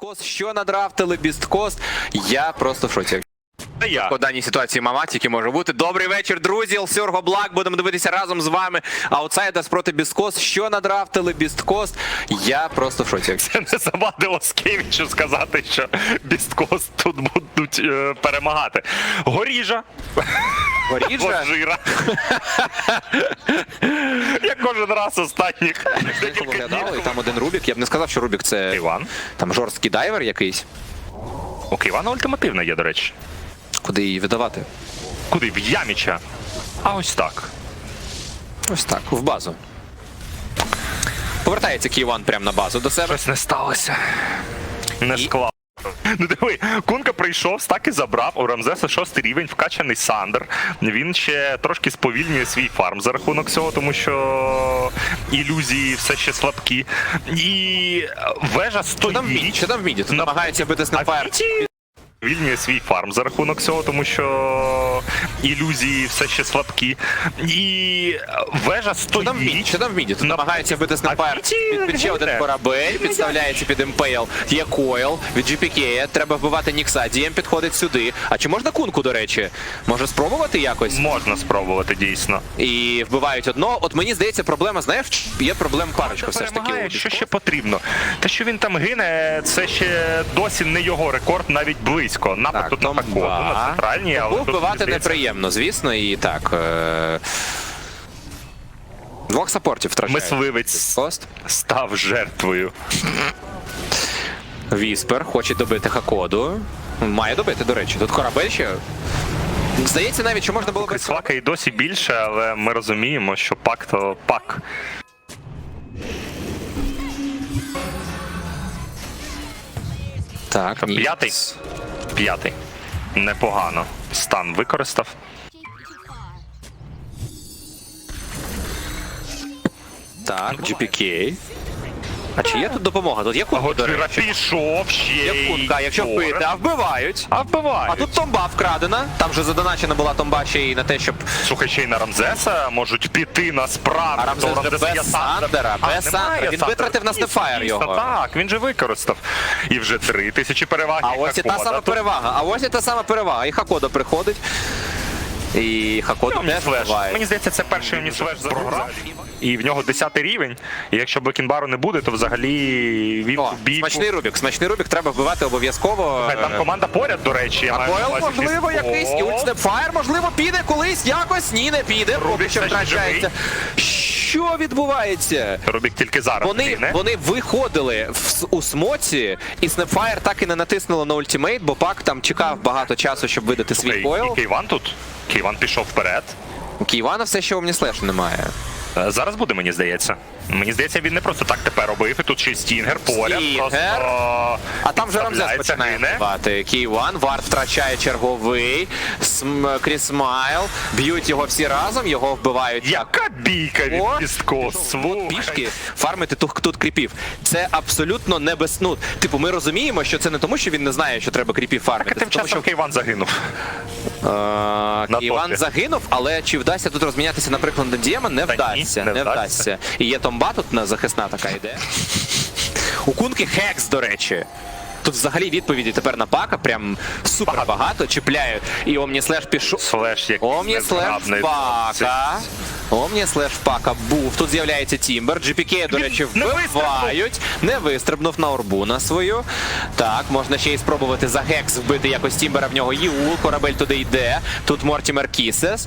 Бісткос, що надрафтили Бісткос, я просто в шоці. Я. По даній ситуації мама тільки може бути. Добрий вечір, друзі. Сьорго Блак. Будемо дивитися разом з вами. Аутсайдерс проти Бісткос. Що надрафтили Бісткос, я просто в шоці. Це не завадило Скевічу сказати, що Бісткос тут будуть е, перемагати. Горіжа, Горіжа. Гожира. Я кожен раз останніх виглядало, і там один Рубік. Я б не сказав, що Рубік це Іван. там жорсткий дайвер якийсь. У Івана ультимативна є, до речі. Куди її видавати? Куди? В Яміча. А ось так. Ось так, в базу. Повертається Київан прямо на базу до себе. Щось не сталося. Не склав. Ну диви, Кунка прийшов, так і забрав. У Рамзеса шостий рівень, вкачаний Сандер. Він ще трошки сповільнює свій фарм за рахунок цього, тому що ілюзії все ще слабкі. І вежа Що там в міді? стоїть. Що там в міді? Тут намагається бити снайпер. Вільнює свій фарм за рахунок цього, тому що ілюзії все ще слабкі. І вежа Що там в міді? стоїть. Що там в міді? Тут На- намагається бити снайпер. Під, ще один корабель, підставляється під імпейл. Є койл від GPK. Треба вбивати Нікса. Дієм підходить сюди. А чи можна кунку, до речі? Може спробувати якось? Можна спробувати дійсно. І вбивають одного. От мені здається, проблема, знаєш, є проблем парочка все ж таки. Що ще потрібно. Те, що він там гине, це ще досі не його рекорд, навіть близько. Напад тут на. Пакоду, на центральній, але вбивати мені неприємно, звісно, і так. Е... Двох саппортів втрачає. Мисливець Кост. став жертвою. Віспер хоче добити Хакоду. Має добити, до речі. Тут корабель ще. Здається навіть, що можна було. Крислака і досі більше, але ми розуміємо, що пак то пак. Так. П'ятий? П'ятий. Непогано. Стан використав. Так, GPK. А чи є тут допомога? Тут є кунка, до речі. пішов ще. Є й кунка, якщо Торен. вбити, а вбивають. А вбиває. А тут томба вкрадена. Там же задоначена була томба ще й на те, щоб Слухай, ще й на Рамзеса можуть піти насправді. А Рамзес То же без Сандер. Сандера, А, без немає Сандера. Він Сандера. витратив на Стефайр дійсно, його. Так, він же використав. І вже три тисячі переваги. А ось і та Хакода. сама перевага. А ось і та сама перевага. І Хакода приходить. І Хакоду не вбиває. Мені здається, це перший Унісвеш за програв. І в нього 10 рівень. І якщо Бекінбару не буде, то взагалі він О, бій. смачний Рубік. Смачний Рубік треба вбивати обов'язково. Слухай, Там команда поряд, до речі. я А маю на Койл, увазі можливо, якийсь і Ультснепфайр, можливо, піде колись якось. Ні, не піде. Поки що втрачається. Що відбувається? Рубік тільки зараз. Вони, не? вони виходили в, у смоці, і Снепфайр так і не натиснуло на ультимейт, бо пак там чекав багато часу, щоб видати свій okay. койл. І Кейван тут. Кейван пішов вперед. У Київана все ще у Омніслеш немає. Е, Зараз буде, мені здається. Мені здається, він не просто так тепер робив. І тут ще Стінгер поряд. Стінгер. Просто А там вже Рамзес підставляється, починає гине. вбивати. Кій-1, Вард втрачає черговий. См, Крісмайл. Б'ють його всі разом, його вбивають. Яка бійка від О, Пістко, От пішки фармити тут, тут кріпів. Це абсолютно не без... Ну, типу, ми розуміємо, що це не тому, що він не знає, що треба кріпів фармити. Так, а тим це тому, часом Кейван загинув. що на Іван топі. загинув, але чи вдасться тут розмінятися, наприклад, на Дієма? Не ні, вдасться. не не вдасться. вдасться. І є томба тут на захисна така йде. У Кунки Хекс, до речі. Тут взагалі відповіді тепер на пака прям супер багато, Багато. чіпляють. І Омніслеш пішов. Слеш якийсь Омні слеш пака. Омні слеш пака був. Тут з'являється Тімбер. GPK, до речі, вбивають. Не вистрибнув на орбу на свою. Так, можна ще й спробувати за гекс вбити якось Тімбера в нього Юл. Корабель туди йде. Тут Мортімер Кісес.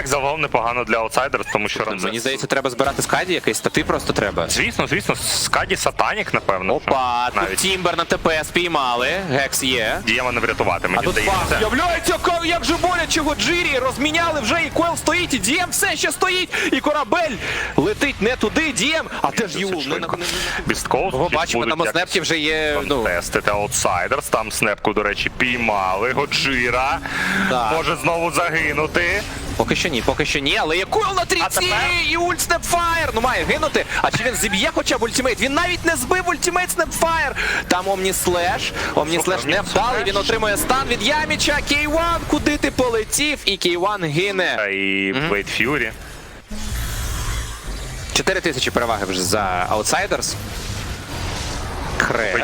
Так, загалом непогано для аутсайдера, тому що Рамзес... Мені здається, треба збирати скаді якийсь, стати просто треба. Звісно, звісно, Скаді Сатанік, напевно. Опа, тут Тімбер на ТП спіймали. Гекс є. Дієма не врятувати, А мені тут здається. факт з'являється, як же боляче Годжирі, розміняли вже, і Койл стоїть, і Дієм все ще стоїть, і корабель летить не туди, Дієм, а теж Юл. Ого, бачимо, там у снепті вже є, ну, Тестити аутсайдерс, там снепку, до речі, піймали. Годжира може знову загинути. Поки що ні, поки що ні, але є Койл на трійці, і ульт Снепфайр, ну має гинути, а чи він зіб'є хоча б ультимейт? Він навіть не збив ультимейт Снепфайр. Там Омні Слеш, Омні Слеш не вдалий, він отримує стан від Яміча, Кей-1, куди ти полетів, і Кей-1 гине. Та І Блейд Ф'юрі. 4 тисячі переваги вже за Outsiders.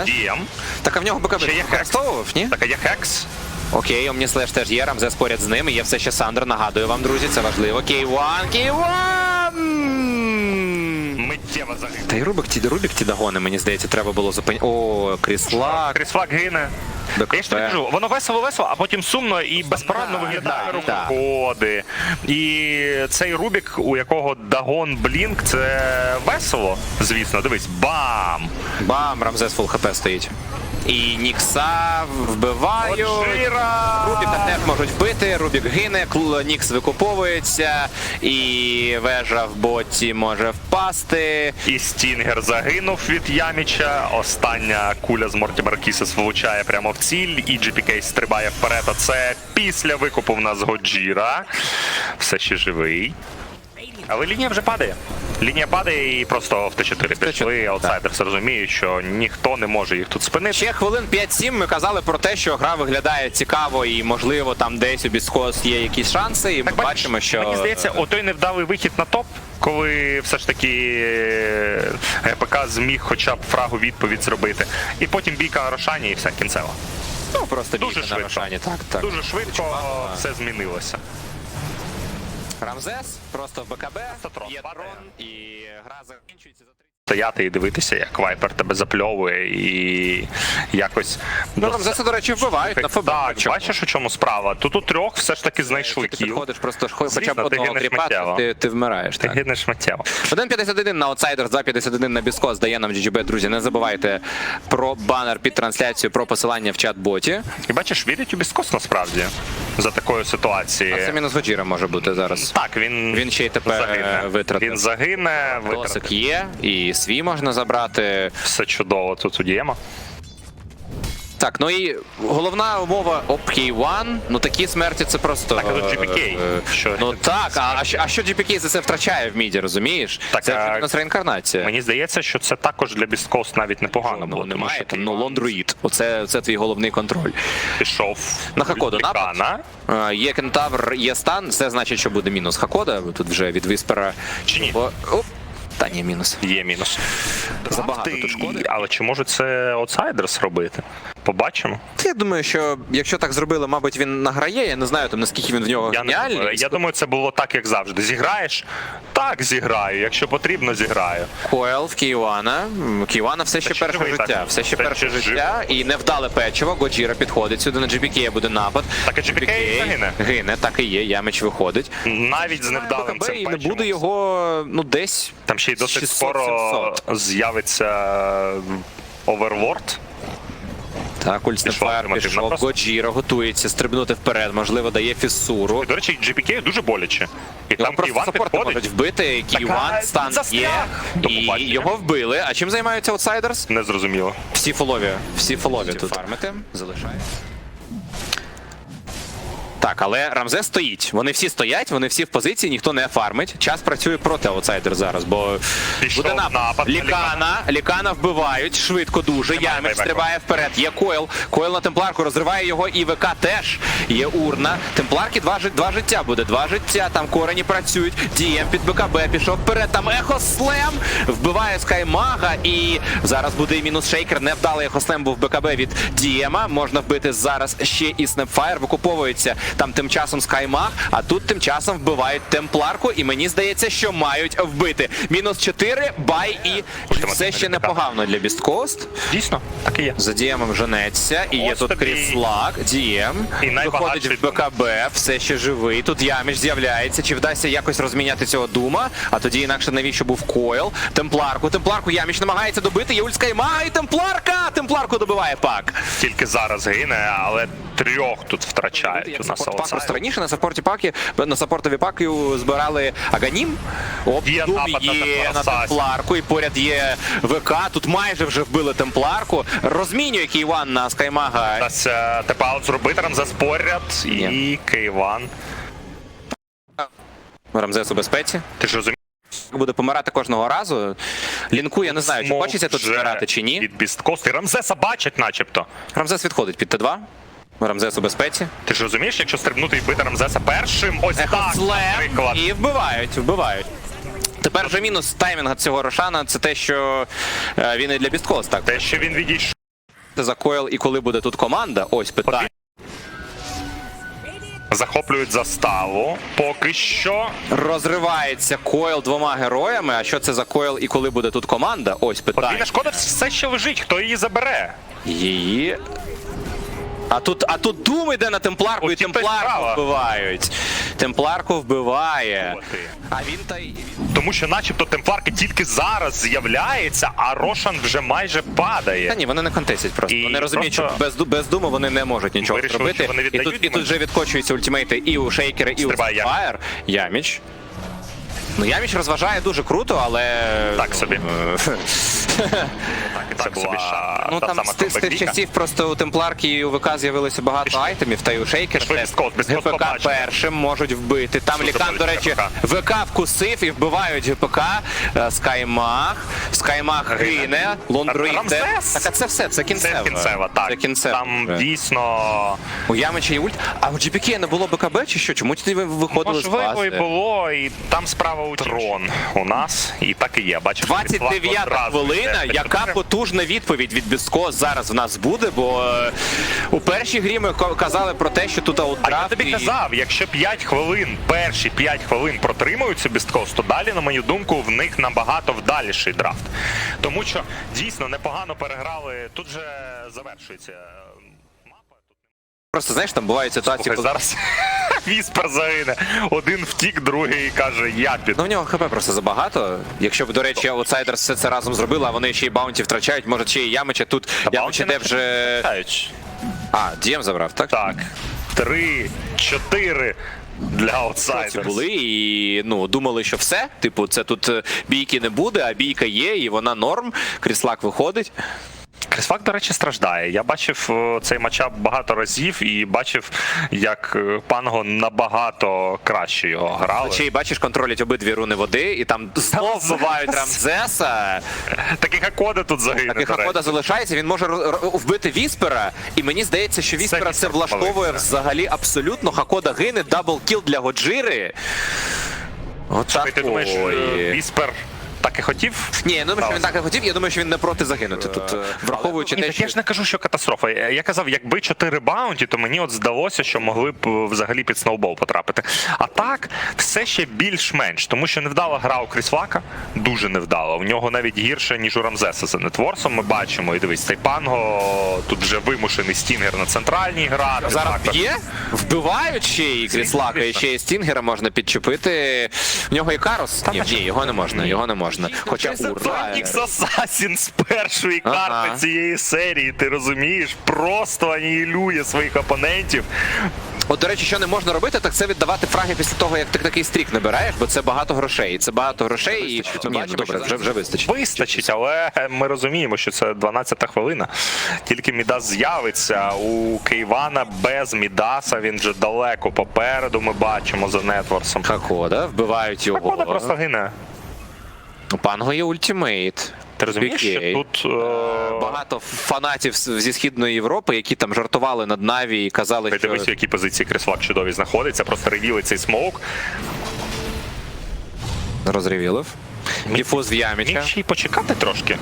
Дієм. Так а в нього БКБ використовував, ні? Так, а є хекс. Окей, Омніслеш теж є, Рамзес поряд з ним, є все ще Сандер. Нагадую вам, друзі, це важливо. Кей-1, Кей-1! Миттєво загине. Та й Рубик ті, Рубік ті догони, мені здається, треба було зупиняти. О, Кріслак. Крісфлаг гине. Я ж тобі кажу, воно весело весело, а потім сумно і безпорадно виглядає рукоходи. І цей Рубік, у якого Дагон Блінк, це весело. Звісно, дивись, бам! Бам, Рамзес фул хп стоїть. І Нікса вбивають. Рубіка теж можуть вбити, Рубік гине, Нікс викуповується, і вежа в боті може впасти. І Стінгер загинув від Яміча. Остання куля з Мортімер Кісес влучає прямо в ціль, і GPK стрибає вперед. А це після викупу в нас Годжіра. Все ще живий. Але лінія вже падає. Лінія падає і просто в Т4 пішли. Аутсайдерс розуміють, що ніхто не може їх тут спинити. Ще хвилин 5-7 ми казали про те, що гра виглядає цікаво і можливо там десь у Біскос є якісь шанси, і ми Так, бачимо, що мені здається, отой невдалий вихід на топ, коли все ж таки е, ГПК зміг хоча б фрагу відповідь зробити. І потім бійка на Рошані і все кінцево. ну, просто Дуже бійка на швидко. Рошані. Так, так. Дуже швидко все змінилося. Рамзес просто в БКБ, Просто трон є трон, і гра закінчується за 30 Стояти і дивитися, як вайпер тебе запльовує і якось. Ну, Рамзеса, до речі, вбивають на ФБ. Так, бачиш, у чому справа? Тут у трьох все ж таки знайшли Ти підходиш просто ж хоча б одного кріпа, ти, ти вмираєш. Ти гинеш миттєво. 1.51 на Outsiders, 2.51 на Біскос дає нам GGB. Друзі, не забувайте про банер під трансляцію, про посилання в чат-боті. І бачиш, вірять у Біскос насправді за такої ситуації. А це мінус Годжіра може бути зараз. Так, він, Він ще й тепер, загине. е, витратив. Він загине, Досик витратить. є, і свій можна забрати. Все чудово тут у Дієма. Так, ну і головна умова OPK1, ну такі смерті це просто. Так, а тут GPK. е, Що? Ну так, а, а, що, GPK за це втрачає в міді, розумієш? Так, це а- вже мінус реінкарнація. Мені здається, що це також для Біскос навіть непогано ну, було. тому немає там, ну лондруїд. Оце це твій головний контроль. пішов На Хакоду напад. Є кентавр, є стан, це значить, що буде мінус Хакода. Тут вже від виспера. Чи ні? Оп. Та ні, мінус. Є мінус. Забагато тут шкоди. Але чи можуть це аутсайдерс робити? Побачимо. Я думаю, що якщо так зробили, мабуть, він награє. Я не знаю там наскільки він в нього Я, не геніальний. думаю. я думаю, це було так, як завжди. Зіграєш? Так, зіграю. Якщо потрібно, зіграю. Коел в Кіюана. Кіюана все ще перше живий, життя. так. Все ще Все перше ще життя. І невдале печиво. Годжіра підходить сюди. На GBK буде напад. Так, а GBK загине. Гине, так і є. Ямич виходить. Навіть з невдалим цим і не буде його ну десь. Там ще й досить 600-700. скоро з'явиться Overlord. Так, Пішов, Ульснефаєр пішов. Годжіра готується стрибнути вперед. Можливо, дає фісуру. І, до речі, GPK дуже боляче. І Його там просто Іван саппорти можуть підходить. вбити. Ківан а, стан є. І його вбили. А чим займаються аутсайдерс? Незрозуміло. Всі фолові. Всі фолові тут. Фармити. Залишає. Так, але Рамзес стоїть. Вони всі стоять, вони всі в позиції, ніхто не фармить. Час працює проти аутсайдер зараз, бо Пішов буде напад. напад на Лікана, Лікана вбивають швидко дуже. Ямич стрибає вперед. Є Койл. Койл на темпларку розриває його. І ВК теж є урна. Темпларки два, два життя буде. Два життя. Там корені працюють. Дієм під БКБ пішов вперед. Там ехослем вбиває Скаймага. І зараз буде і мінус шейкер. Невдалий ехослем був БКБ від Дієма. Можна вбити зараз ще і Снепфайр. Викуповується там тим часом Скаймаг, а тут тим часом вбивають темпларку. І мені здається, що мають вбити. Мінус 4, бай і все ще непогано для Бісткост. Дійсно, так і є. За Діємом женеться, і є тут Кріслак, Дієм, і виходить в БКБ, все ще живий. Тут Яміш з'являється. Чи вдасться якось розміняти цього дума? А тоді інакше навіщо був Койл? Темпларку, темпларку Яміш намагається добити. Є Ульська Іма, і темпларка! Темпларку добиває пак. Тільки зараз гине, але трьох тут втрачають у нас Саппорт пак просто раніше на саппорті паки, на саппортові паки збирали Аганім. Оп, Є на є на темпларку, і поряд є ВК. Тут майже вже вбили темпларку. Розмінює Кійван на Скаймага. Нас е, тепаут зробити Рамзес поряд і. Кейван. Рамзес у безпеці. Ти ж розумієш? буде помирати кожного разу. Лінку я не знаю, чи хочеться тут збирати чи ні. Від Бісткост. І Рамзеса бачать начебто. Рамзес відходить під Т2. Рамзес у безпеці. Ти ж розумієш, якщо стрибнути і бити Рамзеса першим, ось так, Ехослем наприклад. і вбивають, вбивають. Тепер вже мінус таймінга цього Рошана це те, що е, він і для Бісткос так. Те, що він відійшов. За Койл і коли буде тут команда, ось питання. Захоплюють заставу. Поки що. Розривається Койл двома героями. А що це за Койл і коли буде тут команда? Ось питання. Подвійна шкода все ще лежить. Хто її забере? Її. А тут, а тут Дум іде на темпларку, і і темпларку вбивають. Темпларку вбиває. А він та й. Тому що, начебто, темпларка тільки зараз з'являється, а Рошан вже майже падає. Та ні, вони не контесять просто. І вони розуміють, просто- що без, без думу вони не можуть нічого Вирішили, зробити. вони І тут, і тут вже відкочуються ультимейти і у Шейкера, і у Стрибає Яміч. Фаєр. Яміч. Ну, Яміч розважає дуже круто, але. Так собі. Е, Так, це була Ну та там сама з, тих- з тих часів просто у Темпларки і у ВК з'явилося багато айтемів, та й у теж. Бісткос ГПК першим можуть вбити. Там Що Лікан, до речі, ГПК? ВК вкусив і вбивають ГПК. Е, Скаймах. Скаймах Гине. гине. Так, а це все, це кінцево. Це кінцева, так. Це кінцево. Там вже. дійсно У Ямича є ульт. А у GPK не було БКБ чи що? Чому ті ви виходили з можливо і було, і там справа у трон у нас, і так і є. Бачиш, 29 хвилина. Яка потужна відповідь від Біско зараз в нас буде? Бо е, у першій грі ми казали про те, що тут А я тобі і- казав, якщо 5 хвилин, перші 5 хвилин протримуються Бісткос, то далі, на мою думку, в них набагато вдаліший драфт. Тому що дійсно непогано переграли. Тут же завершується е, мапа. Просто знаєш, там бувають ситуації, Слухай, коли зараз віспер загине. Один втік, другий каже, я під. Ну, в нього хп просто забагато. Якщо б, до речі, аутсайдерс все це разом зробили, а вони ще й баунті втрачають, може ще й Ямича тут. Ямич іде вже. А, Дієм забрав, так? Так. Три, чотири для аутсайдерів. були і ну думали, що все. Типу, це тут е, бійки не буде, а бійка є, і вона норм. Кріслак виходить. Крисфак, до речі, страждає. Я бачив е, цей матчап багато разів і бачив, як е, панго набагато краще його грали. Й бачиш, контролять обидві руни води, і там знов вбивають Рамзеса. Таких Акода тут загине. Таких до речі. Акода залишається, він може вбити Віспера, і мені здається, що Віспера це влаштовує взагалі абсолютно. Хакода гине, дабл кіл для Годжири. Отак. Ти думаєш, е, Віспер так і хотів? Ні, я думаю, що він так і хотів, я думаю, що він не проти загинути тут, е, враховуючи те, так що... я ж не кажу, що катастрофа. Я казав, якби 4 баунті, то мені от здалося, що могли б е, взагалі під сноубол потрапити. А так, все ще більш-менш, тому що невдала гра у Крісвака, дуже невдала. У нього навіть гірше, ніж у Рамзеса за нетворсом. Ми бачимо. І дивись, цей панго тут вже вимушений стінгер на центральній грати. Зараз б'є, вбивають ще і Кріслака, і ще і Стінгера можна підчепити. В нього і Карос. Ні, ні, його не можна, його не можна. Хоча Це ура. Асасін з першої Ага. карти цієї серії, ти розумієш? Просто анігілює своїх опонентів. От, до речі, що не можна робити, так це віддавати фраги після того, як ти такий стрік набираєш, бо це багато грошей. І Це багато грошей, і ні, ну, добре, вже, вже вистачить. Вистачить, але ми розуміємо, що це 12-та хвилина. Тільки Мідас з'явиться. У Кейвана без Мідаса він вже далеко попереду. Ми бачимо за нетворсом. Хакода, вбивають його. Шкода просто гине. У Панго є ультимейт. Ти розумієш, що тут е, Багато фанатів зі східної Європи, які там жартували над Наві і казали, що дивись, в якій позиції Крисфак чудові знаходиться, просто ревіли цей смоук. розревілив. Діфуз в Яміча. Міг ще й почекати трошки,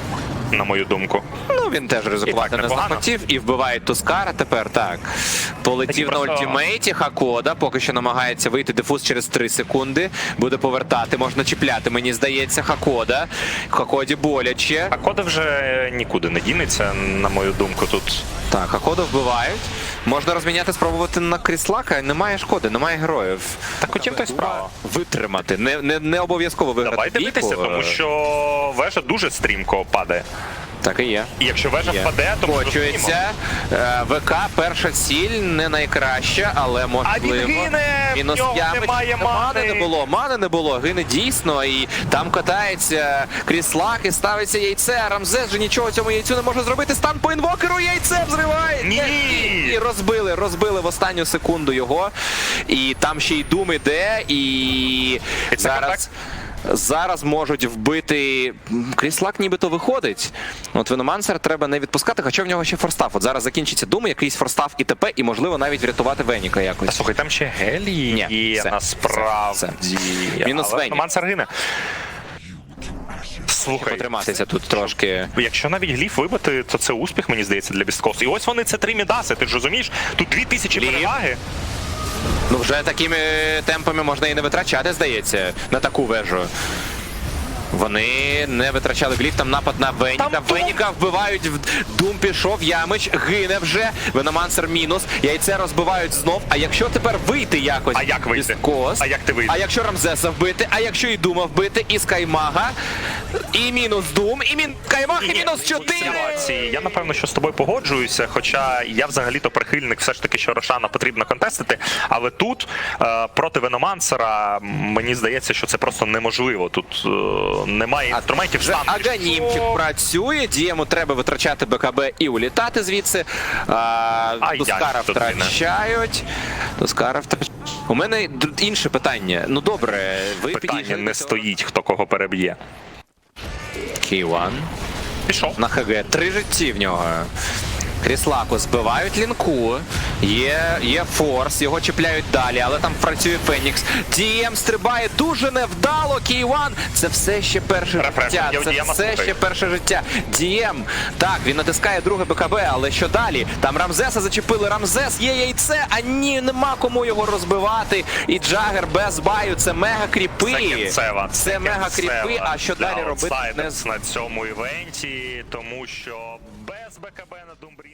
на мою думку. Ну, він теж ризикувати не захотів і вбиває Тускара. Тепер так. Полетів Такі на просто- ультимейті. Хакода поки що намагається вийти дифуз через 3 секунди. Буде повертати, можна чіпляти, мені здається, Хакода. Хакоді боляче. А кода вже нікуди не дінеться, на мою думку, тут. Так, Хакода вбивають. Можна розміняти, спробувати на Кріслака. Немає шкоди, немає героїв. Так утім, то й справа. Витримати. Не, не, не обов'язково виграти. Давай бійку. дивитися, тому що вежа дуже стрімко падає. Так і є. І якщо вежа Є. впаде, то. Почується. Е, ВК перша ціль не найкраща, але можливо. він гине, в нього Ямич. немає мани. не було, мани не було, гине дійсно. І там катається Кріслак і ставиться яйце. а Рамзес же нічого цьому яйцю не може зробити. Стан по інвокеру, яйце взриває. Ні! І, і розбили, розбили в останню секунду його. І там ще й Дум іде, і це зараз. Зараз можуть вбити. Кріслак нібито виходить. От Веномансер треба не відпускати, хоча в нього ще форстав. От зараз закінчиться Дум, якийсь форстав і ТП, і можливо навіть врятувати Веніка Та якось. слухай, там ще Гелій Ні, є все, насправді. все, все. Мінус Але Венік. Саргина. Слухай, потриматися тут трошки. Якщо навіть гліф вибити, то це успіх, мені здається, для Біскосу. І ось вони це три мідаси, ти ж розумієш? Тут дві тисячі переваги. Ну вже такими темпами можна і не витрачати, здається, на таку вежу. Вони не витрачали гліф, там напад на Веніка. Там. Веніка вбивають, в- Дум пішов, Ямич гине вже. Веномансер мінус. Яйце розбивають знов. А якщо тепер вийти якось? А як вийти? із Кост, А як ти вийдеш? А якщо Рамзеса вбити, а якщо і Дума вбити, і Скаймага, і мінус Дум, і мін Скаймаг, і мінус 4. Я напевно, що з тобою погоджуюся. Хоча я взагалі-то прихильник все ж таки, що Рошана потрібно контестити. Але тут е, проти Веномансера мені здається, що це просто неможливо. Тут е, немає інструментів стану. Аганімчик працює, дієму треба витрачати БКБ і улітати звідси. А, Тускара тут втрачають. Тускара втрачають. У мене інше питання. Ну добре, ви Питання підійшли не до цього. стоїть, хто кого переб'є. Кій-1 Пішов. на ХГ. Три житті в нього. Кріслаку збивають лінку. Є, є форс, його чіпляють далі, але там працює Фенікс. Дієм стрибає дуже невдало. Кій-1 це все ще перше життя. Це все ще перше життя. Дієм. Так, він натискає друге БКБ, але що далі? Там Рамзеса зачепили. Рамзес є яйце, а ні, нема кому його розбивати. І Джагер без баю. Це мега кріпи. Це мега кріпи. А що далі робити? Не на цьому івенті, тому що без БКБ на Думбрінгері